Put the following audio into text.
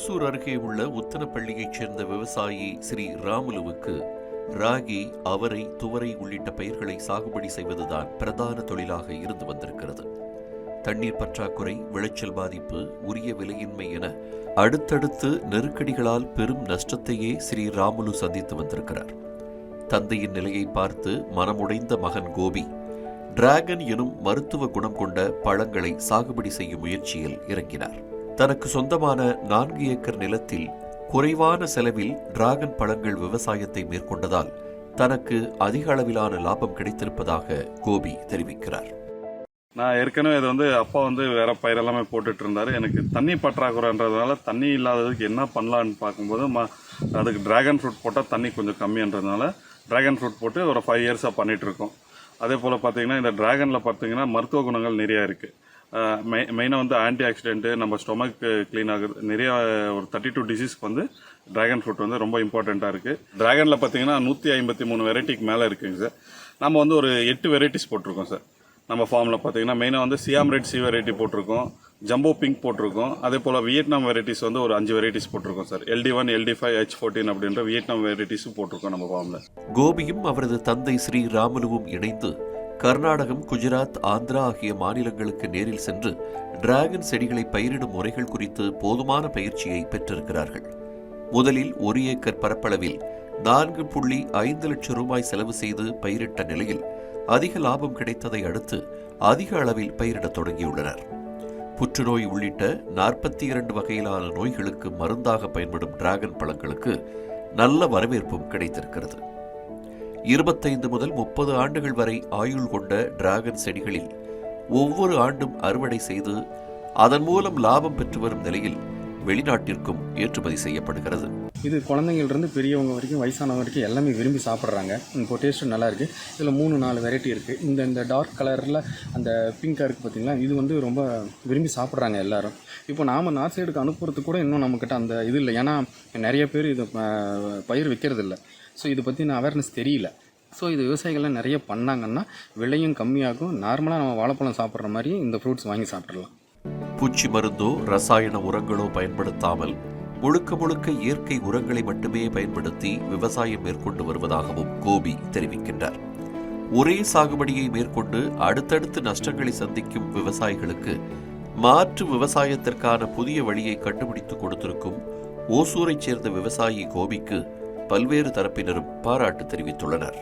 ஓசூர் அருகே உள்ள உத்தனப்பள்ளியைச் சேர்ந்த விவசாயி ஸ்ரீ ராமுலுவுக்கு ராகி அவரை துவரை உள்ளிட்ட பயிர்களை சாகுபடி செய்வதுதான் பிரதான தொழிலாக இருந்து வந்திருக்கிறது. தண்ணீர் பற்றாக்குறை விளைச்சல் பாதிப்பு உரிய விலையின்மை என அடுத்தடுத்து நெருக்கடிகளால் பெரும் நஷ்டத்தையே ஸ்ரீ ராமுலு சந்தித்து வந்திருக்கிறார். தந்தையின் நிலையை பார்த்து மனமுடைந்த மகன் கோபி டிராகன் எனும் மருத்துவ குணம் கொண்ட பழங்களை சாகுபடி செய்யும் முயற்சியில் இறங்கினார். தனக்கு சொந்தமான நான்கு ஏக்கர் நிலத்தில் குறைவான செலவில் டிராகன் பழங்கள் விவசாயத்தை மேற்கொண்டதால் தனக்கு அதிக அளவிலான லாபம் கிடைத்திருப்பதாக கோபி தெரிவிக்கிறார். நான் ஏற்கனவே இது வந்து அப்பா வந்து வேற பயிர் எல்லாமே போட்டுட்டு இருந்தாரு. எனக்கு தண்ணி பற்றாக்குறைன்றதுனால தண்ணி இல்லாததுக்கு என்ன பண்ணலான்னு பார்க்கும்போது ம- அதுக்கு டிராகன் ஃப்ரூட் போட்டால் தண்ணி கொஞ்சம் கம்மின்றதுனால டிராகன் ஃப்ரூட் போட்டு ஒரு ஃபைவ் இயர்ஸாக பண்ணிகிட்டு இருக்கோம். அதே போல் பார்த்தீங்கன்னா இந்த டிராகனில் பார்த்தீங்கன்னா மருத்துவ குணங்கள் நிறையா இருக்குது மெயினாக வந்து ஆன்டி ஆக்சிடென்ட்டு நம்ம ஸ்டொமக் க்ளீன் uh, ஆகுது. நிறைய ஒரு தேர்ட்டி டூ டிசீஸ்க்கு வந்து ட்ராகன் ஃப்ரூட் வந்து ரொம்ப இம்பார்ட்டண்ட்டாக இருக்குது ட்ராகனில் பார்த்தீங்கன்னா நூற்றி ஐம்பத்தி மூணு வெரைட்டிக்கு மேலே இருக்குங்க சார். நம்ம வந்து ஒரு எட்டு வெரைட்டிஸ் போட்டிருக்கோம் சார். நம்ம ஃபார்மில் பார்த்தீங்கன்னா மெயினாக வந்து சியாம் ரெட் சி வெரைட்டி போட்டிருக்கோம் ஜம்போ பிங்க் போட்டிருக்கோம் அதே போல் வியட்நாம் வெரைட்டிஸ் வந்து ஒரு அஞ்சு வெரைட்டிஸ் போட்டிருக்கோம் sir. LD one LD five H fourteen அப்படின்ற வியட்நாம் வெரைட்டிஸும் போட்டிருக்கோம் நம்ம ஃபார்மில் கோபியும் அவரது தந்தை ஸ்ரீ ராமலுவும் இணைந்து கர்நாடகம் குஜராத் ஆந்திரா ஆகிய மாநிலங்களுக்கு நேரில் சென்று டிராகன் செடிகளை பயிரிடும் முறைகள் குறித்து போதுமான பயிற்சியை பெற்றிருக்கிறார்கள். முதலில் ஒரு ஏக்கர் பரப்பளவில் நான்கு புள்ளி ஐந்து லட்சம் ரூபாய் செலவு செய்து பயிரிட்ட நிலையில் அதிக லாபம் கிடைத்ததை அடுத்து அதிக அளவில் பயிரிடத் தொடங்கியுள்ளனர். புற்றுநோய் உள்ளிட்ட நாற்பத்தி இரண்டு வகையிலான நோய்களுக்கு மருந்தாக பயன்படும் டிராகன் பழங்களுக்கு நல்ல வரவேற்பும் கிடைத்திருக்கிறது. இருபத்தைந்து முதல் முப்பது ஆண்டுகள் வரை ஆயுள் கொண்ட டிராகன் செடிகளில் ஒவ்வொரு ஆண்டும் அறுவடை செய்து அதன் மூலம் லாபம் பெற்று வரும் நிலையில் வெளிநாட்டிற்கும் ஏற்றுமதி செய்யப்படுகிறது. இது குழந்தைங்கள்லேருந்து பெரியவங்க வரைக்கும் வயசானவங்க வரைக்கும் எல்லாமே விரும்பி சாப்பிட்றாங்க. இப்போ டேஸ்ட்டும் நல்லா இருக்குது இதில் மூணு நாலு வெரைட்டி இருக்குது இந்த இந்த டார்க் கலரில் அந்த பிங்காக இருக்குது பார்த்தீங்களா இது வந்து ரொம்ப விரும்பி சாப்பிட்றாங்க எல்லாரும். இப்போ நாம் நார்த் சைடுக்கு அனுப்புறதுக்கு கூட இன்னும் நம்மக்கிட்ட அந்த இது இல்லை. ஏன்னா நிறைய பேர் இது ப- பயிர் விற்கிறதில்ல இல்லை ஸோ இதை பற்றின அவேர்னஸ் தெரியல. ஸோ இது விவசாயிகள்லாம் நிறைய பண்ணாங்கன்னா விலையும் கம்மியாகும். நார்மலாக நம்ம வாழைப்பழம் சாப்பிட்ற மாதிரி இந்த ஃப்ரூட்ஸ் வாங்கி சாப்பிட்றலாம் பூச்சி மருந்தோ ரசாயன உரங்களோ பயன்படுத்தாமல் முழுக்க முழுக்க இயற்கை உரங்களை மட்டுமே பயன்படுத்தி விவசாயம் மேற்கொண்டு வருவதாகவும் கோபி தெரிவிக்கின்றார். ஒரே சாகுபடியை மேற்கொண்டு அடுத்தடுத்து நஷ்டங்களை சந்திக்கும் விவசாயிகளுக்கு மாற்று விவசாயத்திற்கான புதிய வழியை கண்டுபிடித்து கொடுத்திருக்கும் ஓசூரைச் சேர்ந்த விவசாயி கோபிக்கு பல்வேறு தரப்பினரும் பாராட்டு தெரிவித்துள்ளனர்.